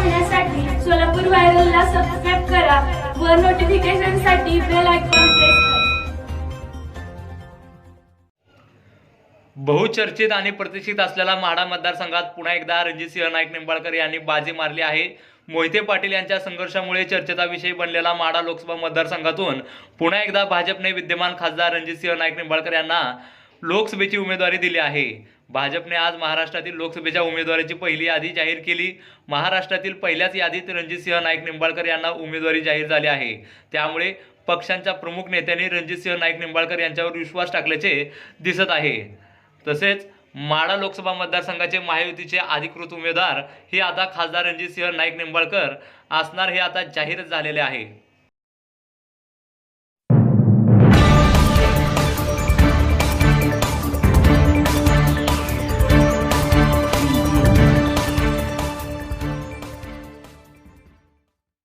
पाहण्यासाठी सोलापूर व्हायरलला सबस्क्राईब करा व नोटिफिकेशनसाठी बेल आयकॉन प्रेस करा. बहुचर्चित आणि प्रतिष्ठित असलेला माढा मतदारसंघात पुन्हा एकदा रणजितसिंह नाईक निंबाळकर यांनी बाजी मारली आहे. मोहिते पाटील यांच्या संघर्षामुळे चर्चेचा विषय बनलेला माढा लोकसभा मतदारसंघातून पुन्हा एकदा भाजपने विद्यमान खासदार रणजितसिंह नाईक निंबाळकर यांना लोकसभेची उमेदवारी दिली आहे. भाजपने आज महाराष्ट्रातील लोकसभेच्या उमेदवारीची पहिली यादी जाहीर केली. महाराष्ट्रातील पहिल्याच यादीत रणजितसिंह नाईक निंबाळकर यांना उमेदवारी जाहीर झाली आहे. त्यामुळे पक्षांच्या प्रमुख नेत्यांनी रणजितसिंह नाईक निंबाळकर यांच्यावर विश्वास टाकल्याचे दिसत आहे. तसेच माडा लोकसभा मतदारसंघाचे महायुतीचे अधिकृत उमेदवार हे आता खासदार रणजितसिंह नाईक निंबाळकर असणार हे आता जाहीरच झालेले आहे.